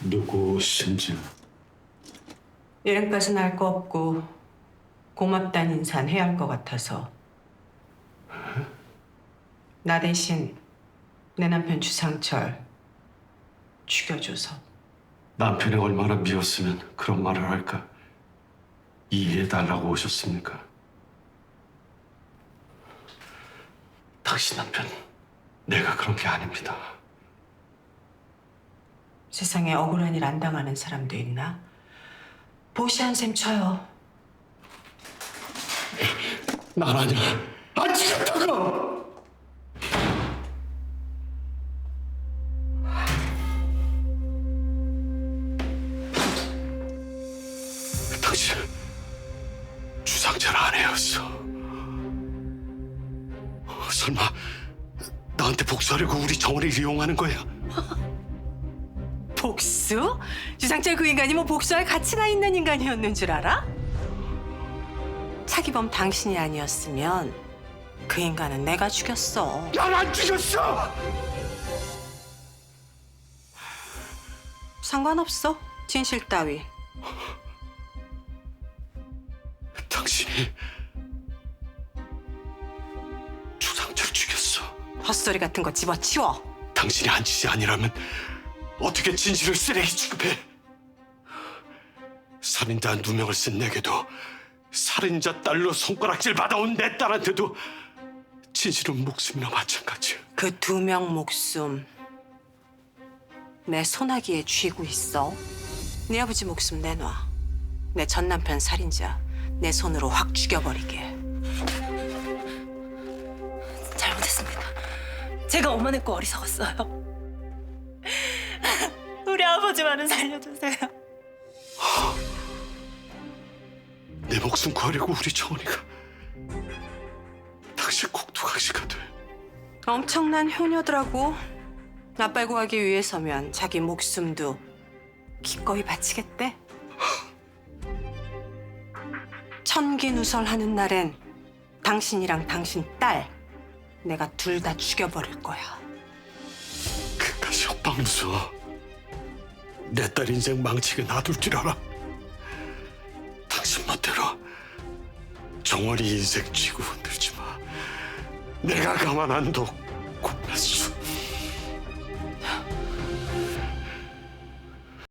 누구신지? 이름까지는 알 거 없고 고맙단 인사는 해야 할 것 같아서. 나 대신 내 남편 주상철 죽여줘서. 남편이 얼마나 미웠으면 그런 말을 할까? 이해해달라고 오셨습니까? 당신 남편 내가 그런 게 아닙니다 세상에 억울한 일 안 당하는 사람도 있나? 보시한 셈 쳐요. 난 아니야 안 죽였다고 당신 주상철 아내였어 어, 설마 나한테 복수하려고 우리 정원을 이용하는 거야? 복수? 주상철 그 인간이 뭐 복수할 가치가 있는 인간이었는 줄 알아? 차기범 당신이 아니었으면 그 인간은 내가 죽였어. 난 안 죽였어! 상관없어. 진실 따위. 당신이 주상철 죽였어. 헛소리 같은 거 집어치워. 당신이 한 짓이 아니라면 어떻게 진실을 쓰레기 취급해? 살인자 누명을 쓴 내게도 살인자 딸로 손가락질 받아온 내 딸한테도 진실은 목숨이나 마찬가지야. 그 두 명 목숨 내 소나기에 쥐고 있어. 네 아버지 목숨 내놔. 내 전 남편 살인자 내 손으로 확 죽여버리게. 잘못했습니다. 제가 어머니고 어리석었어요. 아버지만은 살려주세요. 내 목숨 구하려고 우리 정원이가 당신 꼭두각시가 돼. 엄청난 효녀더라고. 나빨 구하기 위해서면 자기 목숨도 기꺼이 바치겠대. 천기누설하는 날엔 당신이랑 당신 딸 내가 둘 다 죽여버릴 거야. 그까지 협박 무서워. 내 딸 인생 망치게 놔둘 줄 알아. 당신 멋대로 정원이 인생 쥐고 흔들지 마. 내가 가만 안 둬.